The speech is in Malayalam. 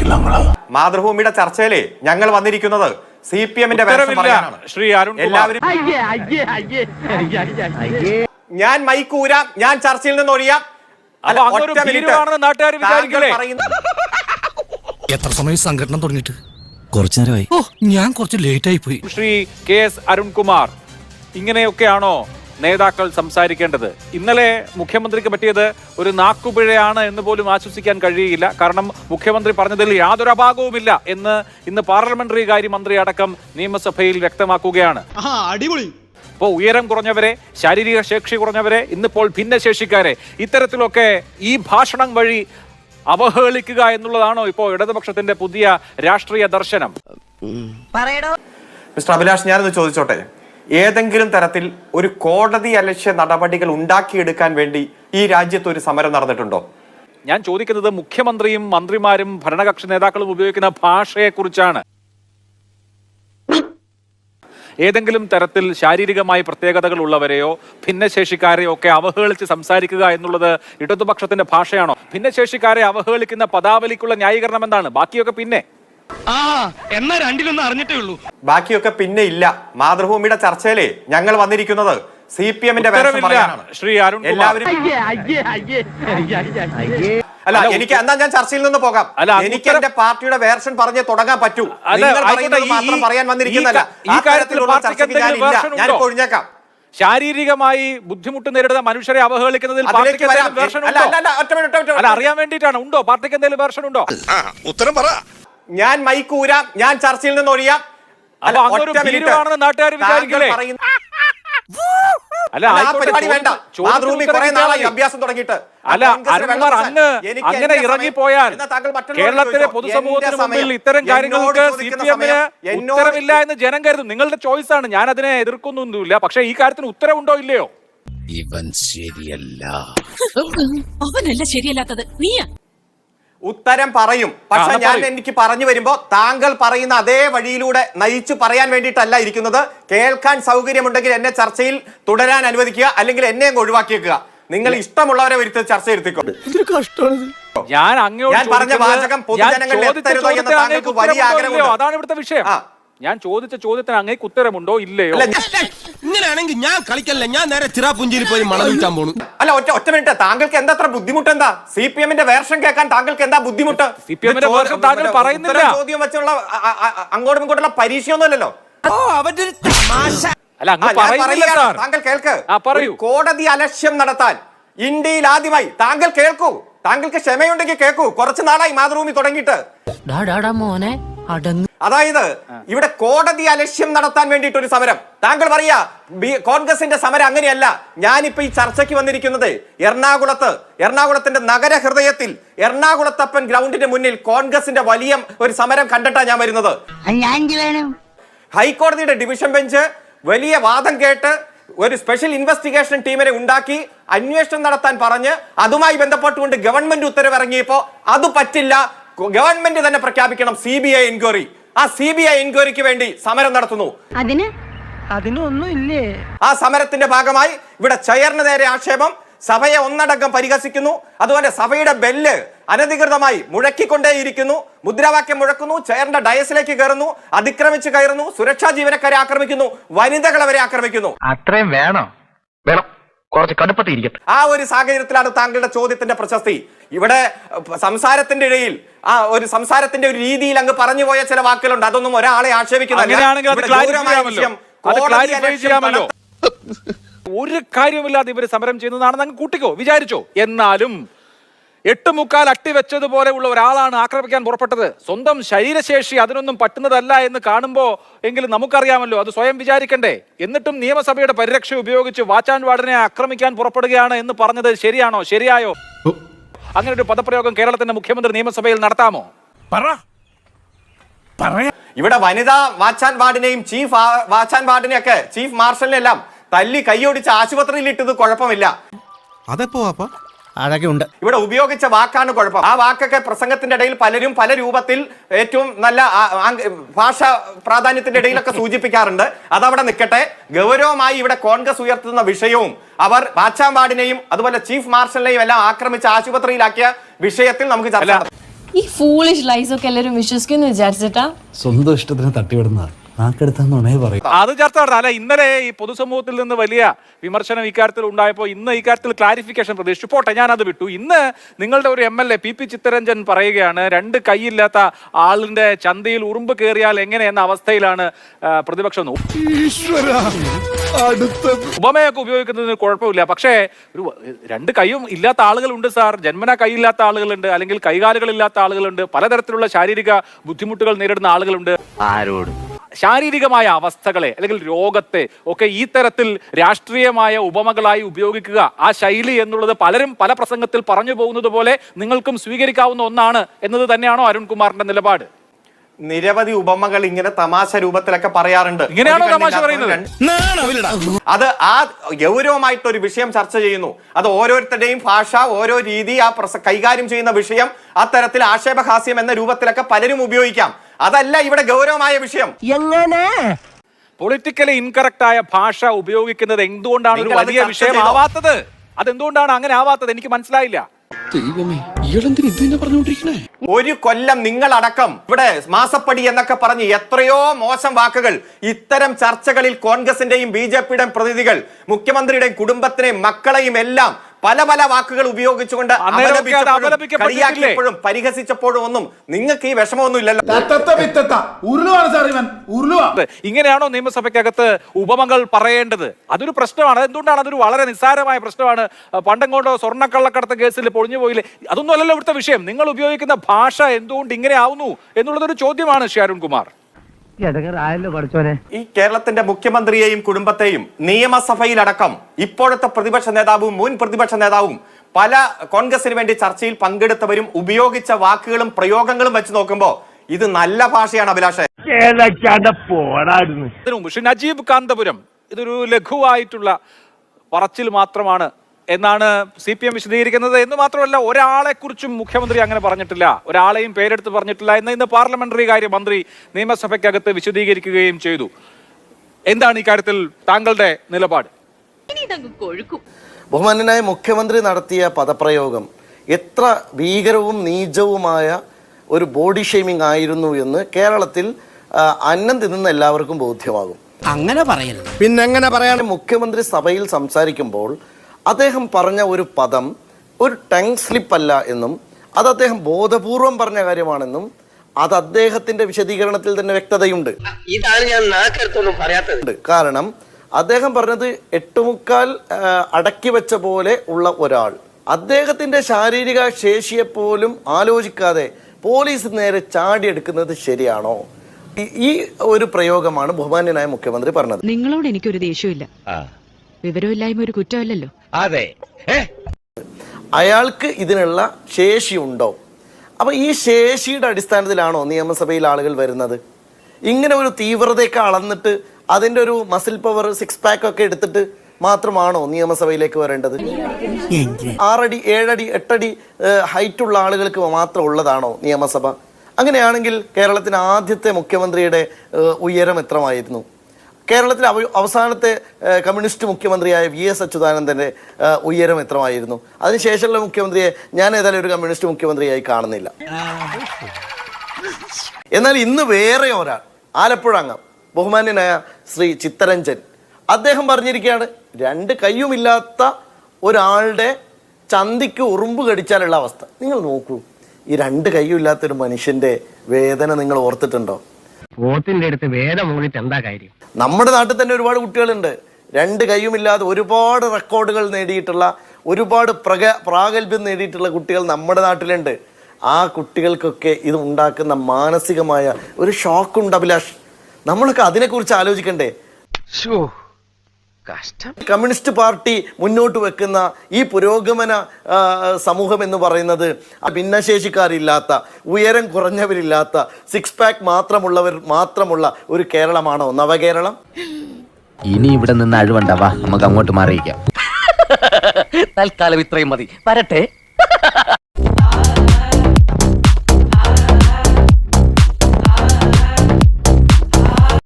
സമ്മതിക്കില്ല മാതൃഭൂമിയുടെ ചർച്ചയിലേ ഞങ്ങൾ വന്നിരിക്കുന്നത് സി പി എമ്മിന്റെ ശ്രീ അരുൺ എല്ലാവരും ഞാൻ മൈക്കൂരാം ഞാൻ ചർച്ചയിൽ നിന്ന് ഒഴിയാം. എത്ര സമയം സംഘടന തുടങ്ങിയിട്ട്? കുറച്ചു നേരമായി ഓ ഞാൻ കുറച്ച് ലേറ്റ് ആയി പോയി. ശ്രീ കെ എസ് അരുൺകുമാർ ഇങ്ങനെയൊക്കെയാണോ നേതാക്കൾ സംസാരിക്കേണ്ടത്. ഇന്നലെ മുഖ്യമന്ത്രിക്ക് പറ്റിയത് ഒരു നാക്കുപിഴയാണ് എന്ന് പോലും ആശ്വസിക്കാൻ കഴിയില്ല കാരണം മുഖ്യമന്ത്രി പറഞ്ഞതിൽ യാതൊരു അപാകവുമില്ല എന്ന് ഇന്ന് പാർലമെന്ററി കാര്യ മന്ത്രി അടക്കം നിയമസഭയിൽ വ്യക്തമാക്കുകയാണ്. അടിപൊളി. ഇപ്പോൾ ഉയരം കുറഞ്ഞവരെ ശാരീരിക ശേഷി കുറഞ്ഞവരെ ഇന്നിപ്പോൾ ഭിന്നശേഷിക്കാരെ ഇത്തരത്തിലൊക്കെ ഈ ഭാഷണം വഴി അവഹേളിക്കുക എന്നുള്ളതാണോ ഇപ്പോൾ ഇടതുപക്ഷത്തിന്റെ പുതിയ രാഷ്ട്രീയ ദർശനം? മിസ്റ്റർ അഭിലാഷ് ഞാനൊന്ന് ചോദിച്ചോട്ടെ? ഏതെങ്കിലും തരത്തിൽ ഒരു കോടതി അലക്ഷ്യ നടപടികൾ ഉണ്ടാക്കിയെടുക്കാൻ വേണ്ടി ഈ രാജ്യത്ത് ഒരു സമരം നടന്നിട്ടുണ്ടോ? ഞാൻ ചോദിക്കുന്നത് മുഖ്യമന്ത്രിയും മന്ത്രിമാരും ഭരണകക്ഷി നേതാക്കളും ഉപയോഗിക്കുന്ന ഭാഷയെക്കുറിച്ചാണ്. ഏതെങ്കിലും തരത്തിൽ ശാരീരികമായി പ്രത്യേകതകൾ ഉള്ളവരെയോ ഭിന്നശേഷിക്കാരെയോ ഒക്കെ അവഹേളിച്ച് സംസാരിക്കുക എന്നുള്ളത് ഇടതുപക്ഷത്തിന്റെ ഭാഷയാണോ? ഭിന്നശേഷിക്കാരെ അവഹേളിക്കുന്ന പദാവലിക്കുള്ള ന്യായീകരണം എന്താണ്? ബാക്കിയൊക്കെ പിന്നെ ആ എന്നാ രണ്ടിലൊന്നും അറിഞ്ഞിട്ടേ ഉള്ളൂ. ബാക്കിയൊക്കെ പിന്നെ ഇല്ല. മാതൃഭൂമിയുടെ ചർച്ചയിലെ ഞങ്ങൾ വന്നിരിക്കുന്നത് സി പി എമ്മിന്റെ ശ്രീ അരുൺ. എല്ലാവരും അല്ല അല്ല, എനിക്ക് എന്നാ ഞാൻ ചർച്ചയിൽ നിന്ന് പോകാം. അല്ല, എനിക്ക് എന്റെ പാർട്ടിയുടെ വേർഷൻ പറഞ്ഞേ തുടങ്ങാൻ പറ്റൂ. നിങ്ങൾ ആയിക്കോട്ടെ, പറയുന്നത് മാത്രം പറയാൻ വന്നിരിക്കുന്നില്ല ഈ ചർച്ചയ്ക്ക് ഞാൻ ഒഴിഞ്ഞേക്കാം. ശാരീരികമായി ബുദ്ധിമുട്ട് നേരിടുന്ന മനുഷ്യരെ അവഹേളിക്കുന്നതിൽ പാർട്ടിക്ക് എന്തെങ്കിലും ഉണ്ടോ? അറിയാൻ വേണ്ടിയിട്ടാണ്. ഉണ്ടോ? പാർട്ടിക്ക് എന്തെങ്കിലും വേർഷൻ ഉണ്ടോ? ഉത്തരം പറ. ഞാൻ മൈക്കൂരാം ഞാൻ ചർച്ചയിൽ നിന്ന് ഒഴിയാം. അല്ല, ഒറ്റ മിനിറ്റ്. ഭീരുവാണെന്ന് നാട്ടുകാർ താങ്കൾ വിചാരിക്കില്ലേ? പറയുന്ന- അല്ല പരിപാടി വേണ്ട. കുറെ നാളായി. അഭ്യാസം തുടങ്ങിയിട്ട്. അല്ല അരുൺകുമാർ അങ്ങ് അങ്ങനെ ഇറങ്ങിപ്പോയാൽ കേരളത്തിലെ. പൊതുസമൂഹത്തിന് മുമ്പിൽ ഇത്തരം കാര്യങ്ങൾക്ക് സി പി എമ്മിന് ഉത്തരവില്ല എന്ന് ജനം കരുതും നിങ്ങളുടെ ചോയ്സ് ആണ്. ഞാൻ അതിനെ എതിർക്കുന്നൊന്നുമില്ല. പക്ഷെ ഈ കാര്യത്തിന് ഉത്തരവുണ്ടോ ഇല്ലയോ? ഇവൻ ശരിയല്ല. അവനല്ല ശരിയല്ലാത്തത്. നീയാ. ഉത്തരം പറയും. പക്ഷെ ഞാൻ എനിക്ക് പറഞ്ഞു വരുമ്പോ താങ്കൾ പറയുന്ന അതേ വഴിയിലൂടെ നയിച്ചു പറയാൻ വേണ്ടിയിട്ടല്ല ഇരിക്കുന്നത്. കേൾക്കാൻ സൗകര്യമുണ്ടെങ്കിൽ എന്നെ ചർച്ചയിൽ തുടരാൻ അനുവദിക്കുക അല്ലെങ്കിൽ എന്നെ അങ്ങ് ഒഴിവാക്കിയേക്കുക. നിങ്ങൾ ഇഷ്ടമുള്ളവരെ വരുത്തി ചർച്ച ഇരുത്തിക്കോ ഞാൻ അങ്ങോട്ട് ഞാൻ പറഞ്ഞ വാചകം പൊതുജനങ്ങളിൽ എത്തരുത് എന്ന് താങ്കൾക്ക് വലിയ ആഗ്രഹമുണ്ട്. അതാണ് ഇവിടുത്തെ വിഷയം. ഞാൻ ചോദിച്ച ചോദ്യത്തിന് അങ്ങേക്ക് ഉത്തരമുണ്ടോ ഇല്ലയോ? ഇങ്ങനെയാണെങ്കിൽ ഞാൻ കളിക്കല്ല? ഞാൻ നേരെ ചിറാപുഞ്ചിയിൽ പോയി മണം വിൽക്കാൻ പോണു. അല്ല ഒറ്റ ഒറ്റ മിനിറ്റ്. താങ്കൾക്ക് എന്താ അത്ര ബുദ്ധിമുട്ട് എന്താ സി പി എമ്മിന്റെ വേർഷൻ കേൾക്കാൻ താങ്കൾക്ക് എന്താ ബുദ്ധിമുട്ട്? സി പി എമ്മിന്റെ വേർഷം താങ്കൾ പറയുന്നില്ല. ചോദ്യം വെച്ചുള്ള അങ്ങോട്ടും ഇങ്ങോട്ടുള്ള പരീക്ഷയൊന്നുമല്ലല്ലോ. അല്ല ആ, അങ്ങ് പറയുന്നില്ല താങ്കൾ കേൾക്ക്. പറയൂ. കോടതി അലക്ഷ്യം നടത്താൻ ഇന്ത്യയിൽ ആദ്യമായി താങ്കൾ കേൾക്കൂ. താങ്കൾക്ക് ക്ഷമയുണ്ടെങ്കിൽ കേൾക്കൂ. കുറച്ചു നാളായി മാതൃഭൂമി തുടങ്ങിയിട്ട്. മോനെ. അതായത് ഇവിടെ കോടതി അലക്ഷ്യം നടത്താൻ വേണ്ടിയിട്ട് ഒരു സമരം. താങ്കൾ പറയാ കോൺഗ്രസിന്റെ സമരം അങ്ങനെയല്ല. ഞാനിപ്പോ ഈ ചർച്ചയ്ക്ക് വന്നിരിക്കുന്നത് എറണാകുളത്ത് എറണാകുളത്തിന്റെ നഗര ഹൃദയത്തിൽ എറണാകുളത്തപ്പൻ ഗ്രൗണ്ടിന്റെ മുന്നിൽ കോൺഗ്രസിന്റെ വലിയ ഒരു സമരം കണ്ടിട്ടാ ഞാൻ വരുന്നത്. ഹൈക്കോടതിയുടെ ഡിവിഷൻ ബെഞ്ച് വലിയ വാദം കേട്ട് ഒരു സ്പെഷ്യൽ ഇൻവെസ്റ്റിഗേഷൻ ടീമിനെ ഉണ്ടാക്കി അന്വേഷണം നടത്താൻ പറഞ്ഞ് അതുമായി ബന്ധപ്പെട്ടുകൊണ്ട് ഗവൺമെന്റ് ഉത്തരവ് ഇറങ്ങിയപ്പോ അത് പറ്റില്ല ഗവൺമെന്റ് തന്നെ പ്രഖ്യാപിക്കണം സി ബി ഐ എൻക്വയറി ആ സി ബി ഐ എൻക്വയറിക്ക് വേണ്ടി സമരം നടത്തുന്നു. അതിന്? അതിനൊന്നും ഇല്ലേ ആ സമരത്തിന്റെ ഭാഗമായി ഇവിടെ ചെയറിന് നേരെ ആക്ഷേപം സഭയെ ഒന്നടങ്കം പരിഹസിക്കുന്നു. അതുപോലെ സഭയുടെ ബെല്ല് അനധികൃതമായി മുഴക്കിക്കൊണ്ടേയിരിക്കുന്നു. മുദ്രാവാക്യം മുഴക്കുന്നു ചെയറിന്റെ ഡയസിലേക്ക് കയറുന്നു അതിക്രമിച്ച് കയറുന്നു സുരക്ഷാ ജീവനക്കാരെ ആക്രമിക്കുന്നു വനിതകളെ വരെ ആക്രമിക്കുന്നു. അത്രയും വേണം? വേണം. കുറച്ച് കടുപ്പത്തിരിക്കട്ടെ ആ ഒരു സാഹചര്യത്തിലാണ് താങ്കളുടെ ചോദ്യത്തിന്റെ പ്രശസ്തി. ഇവിടെ സംസാരത്തിന്റെ ഇടയിൽ ആ ഒരു സംസാരത്തിന്റെ ഒരു രീതിയിൽ അങ്ങ് പറഞ്ഞു പോയ ചില വാക്കുകളുണ്ട്. അതൊന്നും ഒരാളെ ആക്ഷേപിക്കുന്നില്ല ഒരു കാര്യമില്ലാതെ ഇവർ സമരം ചെയ്യുന്നതാണെന്ന് അങ്ങ് കൂട്ടിക്കോ വിചാരിച്ചോ. എന്നാലും എട്ട് മുക്കാൽ അട്ടി വെച്ചതുപോലെ ഉള്ള ഒരാളാണ് ആക്രമിക്കാൻ പുറപ്പെട്ടത്. സ്വന്തം ശരീരശേഷി അതിനൊന്നും പറ്റുന്നതല്ല എന്ന് കാണുമ്പോൾ എങ്കിലും നമുക്കറിയാമല്ലോ അത് സ്വയം വിചാരിക്കണ്ടേ. എന്നിട്ടും നിയമസഭയുടെ പരിരക്ഷ ഉപയോഗിച്ച് വാച്ചാൻ വാർഡിനെ ആക്രമിക്കാൻ പുറപ്പെടുകയാണ് എന്ന് പറഞ്ഞത് ശരിയാണോ? ശരിയായോ? അങ്ങനെ ഒരു പദപ്രയോഗം കേരളത്തിന്റെ മുഖ്യമന്ത്രി നിയമസഭയിൽ നടത്താമോ? ഇവിടെ വനിതാ വാച്ചാൻ വാർഡിനെയും ചീഫ് വാച്ചാൻ വാർഡിനെയൊക്കെ ചീഫ് മാർഷലിനെല്ലാം തല്ലി കൈയോടിച്ച് ആശുപത്രിയിൽ ഇട്ടത് കുഴപ്പമില്ല. അതെപ്പോ അതൊക്കെ ഉണ്ട്. ഇവിടെ ഉപയോഗിച്ച വാക്കാണ് കുഴപ്പം. ആ വാക്കൊക്കെ പ്രസംഗത്തിന്റെ ഇടയിൽ പലരും പല രൂപത്തിൽ ഏറ്റവും നല്ല ഭാഷ പ്രാധാന്യത്തിന്റെ ഇടയിലൊക്കെ സൂചിപ്പിക്കാറുണ്ട്. അതവിടെ നിൽക്കട്ടെ. ഗൗരവമായി ഇവിടെ കോൺഗ്രസ് ഉയർത്തുന്ന വിഷയവും അവർ വാച്ചാമ്പാടിനെയും അതുപോലെ ചീഫ് മാർഷലിനെയും എല്ലാം ആക്രമിച്ച് ആശുപത്രിയിലാക്കിയ വിഷയത്തിൽ നമുക്ക് ചർച്ച ഈ ഫൂളിഷ് ലൈസൊക്കെ ഒക്കെ എല്ലാരും വിശ്വസിക്കുന്നു വിചാരിച്ചിട്ടാ? സ്വന്തം ഇഷ്ടത്തിന് തട്ടിവിടുന്ന നാക്കെടുത്താന്നുണേ പറയും. അത് ചർച്ച നടത്താം. അല്ല ഇന്നലെ ഈ പൊതുസമൂഹത്തിൽ നിന്ന് വലിയ വിമർശനം ഇക്കാര്യത്തിൽ ഉണ്ടായപ്പോൾ ഇന്ന് ഇക്കാര്യത്തിൽ ക്ലാരിഫിക്കേഷൻ പ്രതീക്ഷിച്ചു. പോട്ടെ ഞാനത് വിട്ടു. ഇന്ന് നിങ്ങളുടെ ഒരു M L A P P Chittaranjan പറയുകയാണ് രണ്ട് കൈയില്ലാത്ത ആളിന്റെ ചന്തയിൽ ഉറുമ്പ് കയറിയാൽ എങ്ങനെ എന്ന അവസ്ഥയിലാണ് പ്രതിപക്ഷം. ഉപമയൊക്കെ ഉപയോഗിക്കുന്നതിന് കുഴപ്പമില്ല. പക്ഷേ ഒരു രണ്ട് കൈയും ഇല്ലാത്ത ആളുകളുണ്ട് സാർ. ജന്മന കൈയില്ലാത്ത ആളുകളുണ്ട് അല്ലെങ്കിൽ കൈകാലുകളില്ലാത്ത ആളുകളുണ്ട്. പലതരത്തിലുള്ള ശാരീരിക ബുദ്ധിമുട്ടുകൾ നേരിടുന്ന ആളുകളുണ്ട്. ആരോട് ശാരീരികമായ അവസ്ഥകളെ അല്ലെങ്കിൽ രോഗത്തെ ഒക്കെ ഈ തരത്തിൽ രാഷ്ട്രീയമായ ഉപമകളായി ഉപയോഗിക്കുക. ആ ശൈലി എന്നുള്ളത് പലരും പല പ്രസംഗത്തിൽ പറഞ്ഞു പോകുന്നത് പോലെ നിങ്ങൾക്കും സ്വീകരിക്കാവുന്ന ഒന്നാണ് എന്നത് തന്നെയാണോ അരുൺകുമാറിന്റെ നിലപാട്? നിരവധി ഉപമകൾ ഇങ്ങനെ തമാശ രൂപത്തിലൊക്കെ പറയാറുണ്ട്. ഇങ്ങനെയാണോ തമാശ പറയുന്നത്? അത് ആ ഗൗരവമായിട്ട് ഒരു വിഷയം ചർച്ച ചെയ്യുന്നു. അത് ഓരോരുത്തരുടെയും ഭാഷ ഓരോ രീതി ആ പ്രസ- കൈകാര്യം ചെയ്യുന്ന വിഷയം അത്തരത്തിൽ ആക്ഷേപഹാസ്യം എന്ന രൂപത്തിലൊക്കെ പലരും ഉപയോഗിക്കാം. അതല്ല ഇവിടെ ഗൗരവമായ വിഷയം. എങ്ങനെ? പൊളിറ്റിക്കലി ഇൻകറക്റ്റ് ആയ ഭാഷ ഉപയോഗിക്കുന്നത് എന്തുകൊണ്ടാണ് ഒരു നിങ്ങൾ അത് വലിയ ചർച്ച വിഷയം ചെയ്തോ? ആവാത്തത്? അതെന്തുകൊണ്ടാണ് അങ്ങനെ ആവാത്തത്? എനിക്ക് മനസ്സിലായില്ല. ഒരു കൊല്ലം നിങ്ങളടക്കം ഇവിടെ മാസപ്പടി എന്നൊക്കെ പറഞ്ഞ് എത്രയോ മോശം വാക്കുകൾ ഇത്തരം ചർച്ചകളിൽ കോൺഗ്രസിന്റെയും ബി ജെ പിയുടെയും പ്രതിനിധികൾ മുഖ്യമന്ത്രിയുടെയും കുടുംബത്തിനെയും മക്കളെയും എല്ലാം പല പല വാക്കുകൾ ഉപയോഗിച്ചുകൊണ്ട് കളിയാക്കിയപ്പോഴും പരിഹസിച്ചപ്പോഴും ഒന്നും നിങ്ങൾക്ക് ഈ വിഷമമൊന്നും ഇല്ലല്ലോ. ഇങ്ങനെയാണോ നിയമസഭയ്ക്കകത്ത് ഉപമകൾ പറയേണ്ടത്? അതൊരു പ്രശ്നമാണ്. എന്തുകൊണ്ടാണ് അതൊരു വളരെ നിസ്സാരമായ പ്രശ്നമാണ്? പണ്ടങ്ങോട്ടോ സ്വർണക്കള്ളക്കടത്ത് കേസിൽ പൊളിഞ്ഞു പോയില്ലേ? അതൊന്നും അല്ലല്ലോ ഇവിടുത്തെ വിഷയം. നിങ്ങൾ ഉപയോഗിക്കുന്ന ഭാഷ എന്തുകൊണ്ട് ഇങ്ങനെ ആവുന്നു എന്നുള്ളതൊരു ചോദ്യമാണ് ശ്രീ ഈ കേരളത്തിന്റെ മുഖ്യമന്ത്രിയെയും കുടുംബത്തെയും നിയമസഭയിലടക്കം ഇപ്പോഴത്തെ പ്രതിപക്ഷ നേതാവും മുൻ പ്രതിപക്ഷ നേതാവും പല കോൺഗ്രസിന് വേണ്ടി ചർച്ചയിൽ പങ്കെടുത്തവരും ഉപയോഗിച്ച വാക്കുകളും പ്രയോഗങ്ങളും വെച്ച് നോക്കുമ്പോൾ ഇത് നല്ല ഭാഷയാണ് അഭിലാഷ. ഇതിനു മുമ്പ് ശ്രീ നജീബ് കാന്തപുരം ഇതൊരു ലഘുവായിട്ടുള്ള പറച്ചിൽ മാത്രമാണ് എന്നാണ് സി പി എം വിശദീകരിക്കുന്നത്. എന്ന് മാത്രമല്ല ഒരാളെ കുറിച്ചും മുഖ്യമന്ത്രി അങ്ങനെ പറഞ്ഞിട്ടില്ല. ഒരാളെയും പേരെടുത്ത് പറഞ്ഞിട്ടില്ല എന്ന് ഇന്ന് പാർലമെന്ററി കാര്യ മന്ത്രി നിയമസഭയ്ക്കകത്ത് വിശദീകരിക്കുകയും ചെയ്തു. എന്താണ് ഈ കാര്യത്തിൽ താങ്കളുടെ നിലപാട്? ബഹുമാനനായ മുഖ്യമന്ത്രി നടത്തിയ പദപ്രയോഗം എത്ര ഭീകരവും നീചവുമായ ഒരു ബോഡി ഷെയ്മിംഗ് ആയിരുന്നു എന്ന് കേരളത്തിൽ അന്നം തിന്നുന്ന എല്ലാവർക്കും ബോധ്യമാകും. അങ്ങനെ പറയുന്നത് പിന്നെ എങ്ങനെ പറയാൻ മുഖ്യമന്ത്രി സഭയിൽ സംസാരിക്കുമ്പോൾ അദ്ദേഹം പറഞ്ഞ ഒരു പദം ഒരു ടങ് സ്ലിപ്പ് അല്ല എന്നും അത് അദ്ദേഹം ബോധപൂർവം പറഞ്ഞ കാര്യമാണെന്നും അത് അദ്ദേഹത്തിന്റെ വിശദീകരണത്തിൽ തന്നെ വ്യക്തതയുണ്ട്. ഇതാണ് ഞാൻ നാക്കെടുത്തൊന്നും പറയാത്തത്. കാരണം അദ്ദേഹം പറഞ്ഞത് എട്ടുമുക്കാൽ അടക്കി വെച്ച പോലെ ഉള്ള ഒരാൾ. അദ്ദേഹത്തിന്റെ ശാരീരിക ശേഷിയെ പോലും ആലോചിക്കാതെ പോലീസ് നേരെ ചാടിയെടുക്കുന്നത് ശരിയാണോ? ഈ- ഈ ഒരു പ്രയോഗമാണ് ബഹുമാന്യനായ മുഖ്യമന്ത്രി പറഞ്ഞത്. നിങ്ങളോട് എനിക്കൊരു ദേഷ്യമില്ല വിവരമില്ലായ്മ ഒരു കുറ്റമല്ലല്ലോ. അതെ. അയാൾക്ക് ഇതിനുള്ള ശേഷിയുണ്ടോ അപ്പൊ ഈ ശേഷിയുടെ അടിസ്ഥാനത്തിലാണോ നിയമസഭയിൽ ആളുകൾ വരുന്നത്? ഇങ്ങനെ ഒരു തീവ്രതയൊക്കെ അളന്നിട്ട് അതിന്റെ ഒരു മസിൽ പവർ സിക്സ് പാക്ക് ഒക്കെ എടുത്തിട്ട് മാത്രമാണോ നിയമസഭയിലേക്ക് വരേണ്ടത്? ആറടി ഏഴടി എട്ടടി ഹൈറ്റ് ഉള്ള ആളുകൾക്ക് മാത്രം ഉള്ളതാണോ നിയമസഭ? അങ്ങനെയാണെങ്കിൽ കേരളത്തിന് ആദ്യത്തെ മുഖ്യമന്ത്രിയുടെ ഉയരം എത്രമായിരുന്നു? കേരളത്തിലെ അവസാനത്തെ കമ്മ്യൂണിസ്റ്റ് മുഖ്യമന്ത്രിയായ വി എസ് അച്യുതാനന്ദന്റെ ഉയരം എത്രമായിരുന്നു? അതിനുശേഷമുള്ള മുഖ്യമന്ത്രിയെ ഞാൻ ഏതായാലും ഒരു കമ്മ്യൂണിസ്റ്റ് മുഖ്യമന്ത്രിയായി കാണുന്നില്ല. എന്നാൽ ഇന്ന് വേറെ ഒരാൾ ആലപ്പുഴ അംഗം ബഹുമാന്യനായ ശ്രീ ചിത്തരഞ്ജൻ. അദ്ദേഹം പറഞ്ഞിരിക്കുകയാണ് രണ്ട് കയ്യുമില്ലാത്ത ഒരാളുടെ ചന്തിക്ക് ഉറുമ്പ് കടിച്ചാലുള്ള അവസ്ഥ. നിങ്ങൾ നോക്കൂ ഈ രണ്ട് കയ്യുമില്ലാത്ത ഒരു മനുഷ്യന്റെ വേദന നിങ്ങൾ ഓർത്തിട്ടുണ്ടോ? പോത്തിന്റെ അടുത്ത് വേദം മൂടിയിട്ട് എന്താ കാര്യം? നമ്മുടെ നാട്ടിൽ തന്നെ ഒരുപാട് കുട്ടികളുണ്ട്. രണ്ട് കൈയുമില്ലാതെ ഒരുപാട് റെക്കോർഡുകൾ നേടിയിട്ടുള്ള ഒരുപാട് പ്രഗ പ്രാഗൽഭ്യം നേടിയിട്ടുള്ള കുട്ടികൾ നമ്മുടെ നാട്ടിലുണ്ട്. ആ കുട്ടികൾക്കൊക്കെ ഇത് ഉണ്ടാക്കുന്ന മാനസികമായ ഒരു ഷോക്ക് ഉണ്ട് അഭിലാഷ്. നമ്മളൊക്കെ അതിനെക്കുറിച്ച് ആലോചിക്കണ്ടേ? കഷ്ടം. കമ്മ്യൂണിസ്റ്റ് പാർട്ടി മുന്നോട്ട് വെക്കുന്ന ഈ പുരോഗമന സമൂഹം എന്ന് പറയുന്നത് ഭിന്നശേഷിക്കാരില്ലാത്ത ഉയരം കുറഞ്ഞവരില്ലാത്ത സിക്സ് പാക്ക് മാത്രമുള്ളവർ മാത്രമുള്ള ഒരു കേരളമാണോ നവകേരളം? ഇനി ഇവിടെ നിന്ന് അഴിവണ്ടാവാ നമുക്ക് അങ്ങോട്ട് മാറിയിക്കാം തൽക്കാലം ഇത്രയും മതി. വരട്ടെ.